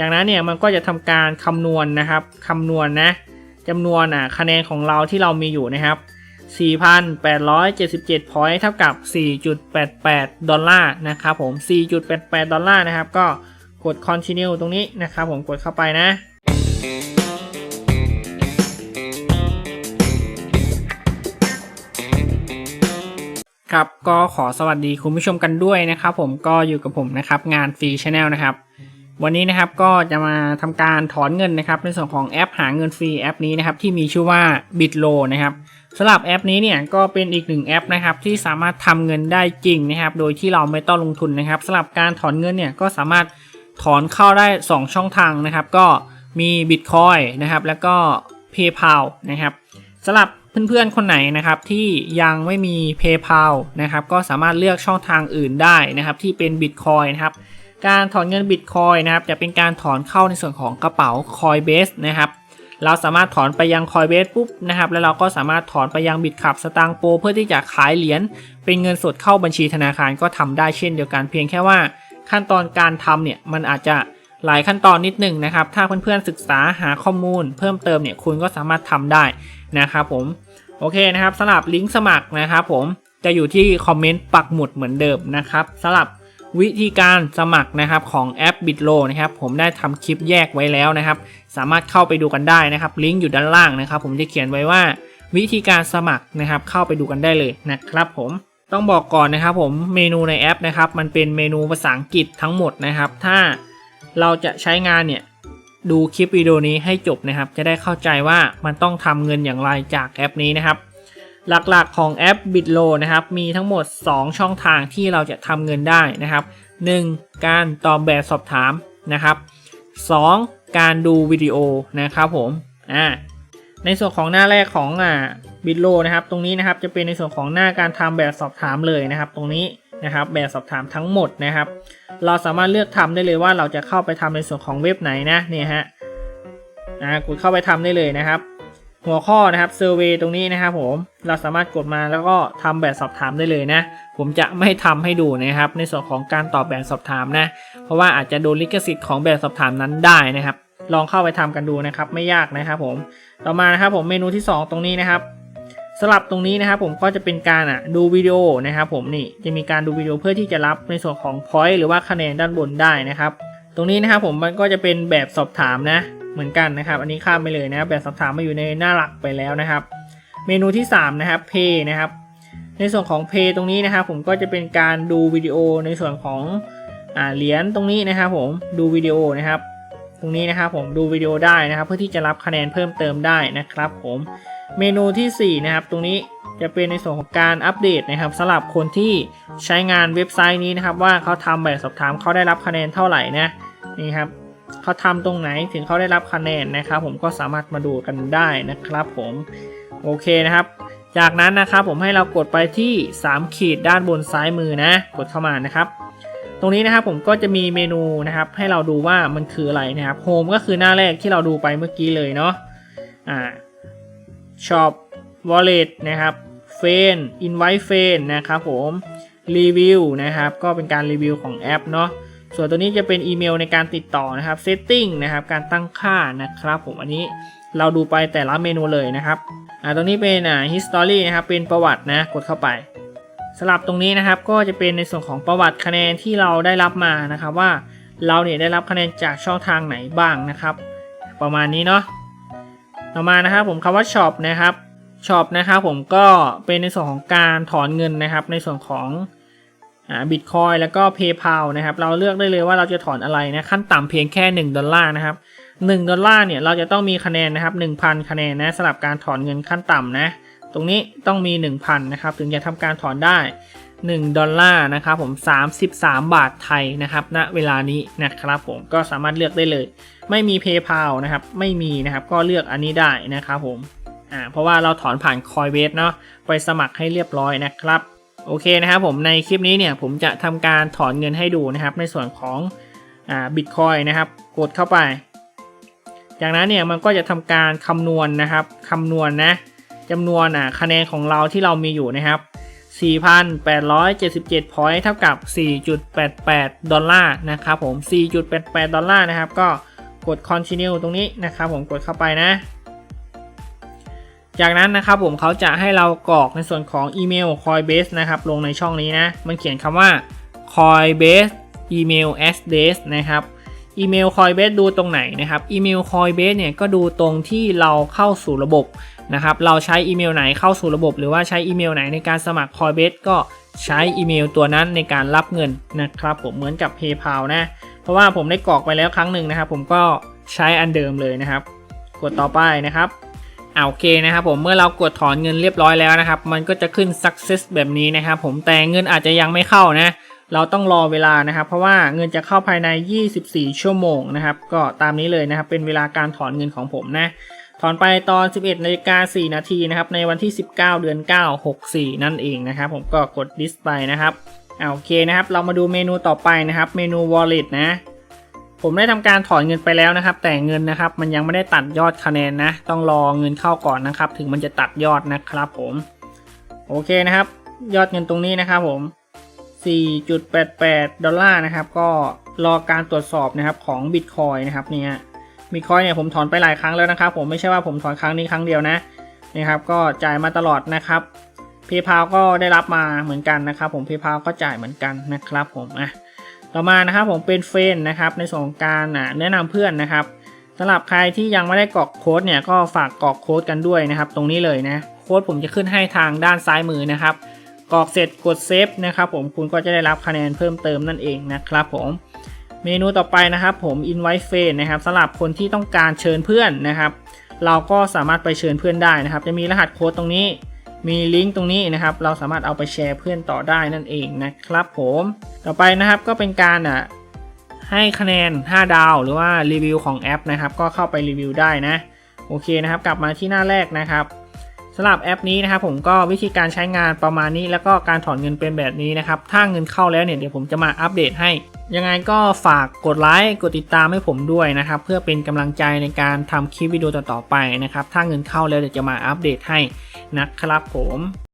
จากนั้นเนี่ยมันก็จะทำการคำนวณนะครับคำนวณนะจำนวนอะคะแนนของเราที่เรามีอยู่นะครับ 4,877พอยต์เท่ากับ 4.88 ดอลลาร์นะครับผม 4.88 ดอลลาร์นะครับ ก็กด continue ตรงนี้นะครับผมกดเข้าไปนะครับก็ขอสวัสดีคุณผู้ชมกันด้วยนะครับผมก็อยู่กับผมนะครับงานฟรีชาแนลนะครับ วันนี้นะครับก็จะมาทำการถอนเงินนะครับ ในส่วนของแอปหาเงินฟรีแอปนี้นะครับที่มีชื่อว่า Bitlo นะครับสำหรับแอปนี้เนี่ยก็เป็นอีกหนึ่งแอปนะครับที่สามารถทำเงินได้จริงนะครับ โดยที่เราไม่ต้องลงทุนนะครับสำหรับการถอนเงินเนี่ยก็สามารถถอนเข้าได้ 2 ช่องทางนะครับ ก็มี Bitcoin นะครับแล้วก็ PayPal นะครับสำหรับเพื่อนๆคนไหนนะครับที่ยังไม่มี PayPal นะครับก็สามารถเลือกช่องทางอื่นได้นะครับที่เป็น Bitcoin นะครับ การถอนเงิน Bitcoin นะครับจะเป็นการถอนเข้าในส่วนของกระเป๋า Coinbase นะครับเราสามารถถอนไปยัง Coinbase ปุ๊บนะครับแล้วเราก็สามารถถอนไปยัง Bitcap สตางค์โปเพื่อที่จะขายเหรียญเป็นเงินสดเข้าบัญชีธนาคารก็ทำได้เช่นเดียวกันเพียงแค่ว่าขั้นตอนการทำเนี่ยมันอาจจะหลายขั้นตอนนิดหนึ่งนะครับ ถ้าเพื่อนๆศึกษาหาข้อมูล เพิ่มเติมเนี่ยคุณก็สามารถทำได้นะครับผมโอเคนะครับสำหรับลิงก์สมัครนะครับผมจะอยู่ที่คอมเมนต์ปักหมุดเหมือนเดิมนะครับสำหรับ วิธีการสมัครนะครับของแอป Bitlo นะครับผมได้ทำคลิปแยกไว้แล้วนะครับ สามารถเข้าไปดูกันได้นะครับ ลิงก์อยู่ด้านล่างนะครับ ผมจะเขียนไว้ว่าวิธีการสมัครนะครับ เข้าไปดูกันได้เลยนะครับ ผมต้องบอกก่อนนะครับ ผมเมนูในแอปนะครับ มันเป็นเมนูภาษาอังกฤษทั้งหมดนะครับ ถ้าเราจะใช้งานเนี่ยดูคลิปวิดีโอนี้ให้จบนะครับ จะได้เข้าใจว่ามันต้องทำเงินอย่างไรจากแอปนี้นะครับ หลักๆของแอป Bitlo นะครับ มีทั้งหมด 2 ช่องทางที่เราจะทำเงินได้นะครับ 1. การตอบแบบสอบถามนะครับ 2. การดูวิดีโอนะครับผมอ่าในส่วนของหน้าแรกของอ่า Bitlo นะครับ ตรงนี้นะครับจะเป็นในส่วนของหน้าการทำแบบสอบถามเลยนะครับ ตรงนี้นะครับแบบสอบถามทั้งหมดนะครับ เราสามารถเลือกทำได้เลยว่าเราจะเข้าไปทำในส่วนของเว็บไหนนะเนี่ยฮะอ่ากดเข้าไปทำได้เลยนะครับ หัวข้อนะครับเซอร์เวยตรงนี้นะครับผมเราสามารถกดมาแล้วก็ทำแบบสอบถามได้เลยนะ ผมจะไม่ทำให้ดูนะครับ ในส่วนของการตอบแบบสอบถามนะ เพราะว่าอาจจะโดนลิขสิทธิ์ของแบบสอบถามนั้นได้นะครับ ลองเข้าไปทำกันดูนะครับ ไม่ยากนะครับผมต่อมานะครับผมเมนูที่ 2 ตรงนี้นะครับสลับตรงนี้นะครับผมก็จะเป็นการอะดูวิดีโอนะครับผมนี่จะมีการดูวิดีโอเพื่อที่จะรับในส่วนของ point หรือว่าคะแนนด้านบนได้นะครับ ตรงนี้นะครับผมมันก็จะเป็นแบบสอบถามนะ เหมือนกันนะครับ อันนี้ข้ามไปเลยนะแบบสอบถามมาอยู่ในหน้าหลักไปแล้วนะครับ เมนูที่ 3 นะครับ Pay นะครับ ในส่วนของ Pay ตรงนี้นะครับ ผมก็จะเป็นการดูวิดีโอในส่วนของอเหรียญตรงนี้นะครับผมดูวิดีโอนะครับ ตรงนี้นะครับผมดูวิดีโอได้นะครับ เพื่อที่จะรับคะแนนเพิ่มเติมได้นะครับ ผมเมนูทีสี่ 4 นะครับ ตรงนี้จะเป็นในส่วนของการอัปเดตนะครับสำหรับคนที่ใช้งานเว็บไซต์นี้นะครับ ว่าเขาทำแบบสอบถามเขาได้รับคะแนนเท่าไหร่นะนี่ครับ เขาทำตรงไหนถึงเขาได้รับคะแนนนะครับ ผมก็สามารถมาดูกันได้นะครับ ผมโอเคนะครับ จากนั้นนะครับผมให้เรากดไปที่ 3 ขีดด้านบนซ้ายมือนะ กดเข้ามานะครับ ตรงนี้นะครับผมก็จะมีเมนูนะครับ ให้เราดูว่ามันคืออะไรนะครับโฮมก็คือหน้าแรกที่เราดูไปเมื่อกี้เลยเนาะอ่า Shop Wallet นะครับ f r น e n Invite f r นนะครับผมรีวิวนะครับ ก็เป็นการรีวิวของแอปเนาะ ส่วนตัวนี้จะเป็นอีเมลในการติดต่อนะครับ Setting นะครับ การตั้งค่านะครับผมอันนี้เราดูไปแต่ละเมนูเลยนะครับอ่าตรงนี้เป็นอ่า history นะครับ เป็นประวัตินะ กดเข้าไปสลับตรงนี้นะครับ ก็จะเป็นในส่วนของประวัติคะแนนที่เราได้รับมานะครับ ว่าเราเนี่ยได้รับคะแนนจากช่องทางไหนบ้างนะครับ ประมาณนี้เนาะต่อมานะครับผมคำว่า shop นะครับ shop นะครับผมก็เป็นในส่วนของการถอนเงินนะครับ ในส่วนของ อ่า Bitcoin แล้วก็ PayPal นะครับ เราเลือกได้เลยว่าเราจะถอนอะไรนะ ขั้นต่ำเพียงแค่ 1 ดอลลาร์นะครับ 1 ดอลลาร์เนี่ย เราจะต้องมีคะแนนนะครับ 1,000 คะแนนนะสำหรับการถอนเงินขั้นต่ำนะ ตรงนี้ต้องมี 1,000 นะครับ ถึงจะทำการถอนได้ 1 ดอลลาร์นะครับผม 33 บาทไทยนะครับณเวลานี้นะครับผม ก็สามารถเลือกได้เลย ไม่มี PayPal นะครับ ไม่มีนะครับ ก็เลือกอันนี้ได้นะครับผม อ่า เพราะว่าเราถอนผ่าน Coinbase เนาะ ไปสมัครให้เรียบร้อยนะครับ โอเคนะครับผมในคลิปนี้เนี่ยผมจะทำการถอนเงินให้ดูนะครับ ในส่วนของอ่า Bitcoin นะครับ กดเข้าไป จากนั้นเนี่ยมันก็จะทำการคำนวณนะครับคำนวณนะจำนวนอะคะแนนของเราที่เรามีอยู่นะครับ4,877 point เท่ากับ 4.88 ดอลลาร์นะครับผม 4.88 ดอลลาร์นะครับ ก็กด continue ตรงนี้นะครับผมกดเข้าไปนะ จากนั้นนะครับผมเขาจะให้เรากรอกในส่วนของอีเมล Coinbase นะครับลงในช่องนี้นะ มันเขียนคำว่า Coinbase email address นะครับอีเมล Coinbase ดูตรงไหนนะครับอีเมล Coinbase เนี่ยก็ดูตรงที่เราเข้าสู่ระบบนะครับเราใช้อีเมลไหนเข้าสู่ระบบ หรือว่าใช้อีเมลไหนในการสมัคร Coinbase ก็ใช้อีเมลตัวนั้นในการรับเงินนะครับผมเหมือนกับ PayPal นะ เพราะว่าผมได้กรอกไปแล้วครั้งหนึ่งนะครับ ผมก็ใช้อันเดิมเลยนะครับ กดต่อไปนะครับ อ่าโอเคนะครับผมเมื่อเรากดถอนเงินเรียบร้อยแล้วนะครับ มันก็จะขึ้น success แบบนี้นะครับผมแต่เงินอาจจะยังไม่เข้านะ เราต้องรอเวลานะครับ เพราะว่าเงินจะเข้าภายใน 24 ชั่วโมงนะครับ ก็ตามนี้เลยนะครับ เป็นเวลาการถอนเงินของผมนะ ถอนไปตอน 11นาฬิกา4นาทีนะครับ ในวันที่ 19 เดือน 9 64 นั่นเองนะครับ ผมก็กด list ไปนะครับอ่าโอเคนะครับ เรามาดูเมนูต่อไปนะครับ เมนู wallet นะ ผมได้ทำการถอนเงินไปแล้วนะครับ แต่เงินนะครับ มันยังไม่ได้ตัดยอดคะแนนนะ ต้องรอเงินเข้าก่อนนะครับ ถึงมันจะตัดยอดนะครับผม โอเคนะครับ ยอดเงินตรงนี้นะครับผม 4.88 ดอลลาร์นะครับ ก็รอการตรวจสอบนะครับของ Bitcoin นะครับเนี่ยบิตคอยเนี่ยผมถอนไปหลายครั้งแล้วนะครับ ผมไม่ใช่ว่าผมถอนครั้งนี้ครั้งเดียวนะนะครับก็จ่ายมาตลอดนะครับ PayPal ก็ได้รับมาเหมือนกันนะครับ ผม PayPal ก็จ่ายเหมือนกันนะครับ ผมอะ ต่อมานะครับผมเป็นเฟนนะครับในส่วนของการแนะนำเพื่อนนะครับสำหรับใครที่ยังไม่ได้กรอกโค้ดเนี่ยก็ฝากกรอกโค้ดกันด้วยนะครับ ตรงนี้เลยนะโค้ดผมจะขึ้นให้ทางด้านซ้ายมือนะครับกรอกเสร็จกดเซฟนะครับผมคุณก็จะได้รับคะแนนเพิ่มเติมนั่นเองนะครับผมเมนูต่อไปนะครับผม invite friend นะครับสำหรับคนที่ต้องการเชิญเพื่อนนะครับ เราก็สามารถไปเชิญเพื่อนได้นะครับ จะมีรหัสโค้ดตรงนี้ มีลิงก์ตรงนี้นะครับ เราสามารถเอาไปแชร์เพื่อนต่อได้นั่นเองนะครับผม ต่อไปนะครับก็เป็นการอะให้คะแนน 5 ดาว หรือว่ารีวิวของแอปนะครับ ก็เข้าไปรีวิวได้นะ โอเคนะครับ กลับมาที่หน้าแรกนะครับสำหรับแอปนี้นะครับผมก็วิธีการใช้งานประมาณนี้ แล้วก็การถอนเงินเป็นแบบนี้นะครับ ถ้าเงินเข้าแล้วเนี่ยเดี๋ยวผมจะมาอัปเดตให้ ยังไงก็ฝากกดไลค์กดติดตามให้ผมด้วยนะครับ เพื่อเป็นกำลังใจในการทำคลิปวิดีโอต่อๆไปนะครับ ถ้าเงินเข้าแล้วเดี๋ยวจะมาอัปเดตให้นะครับผม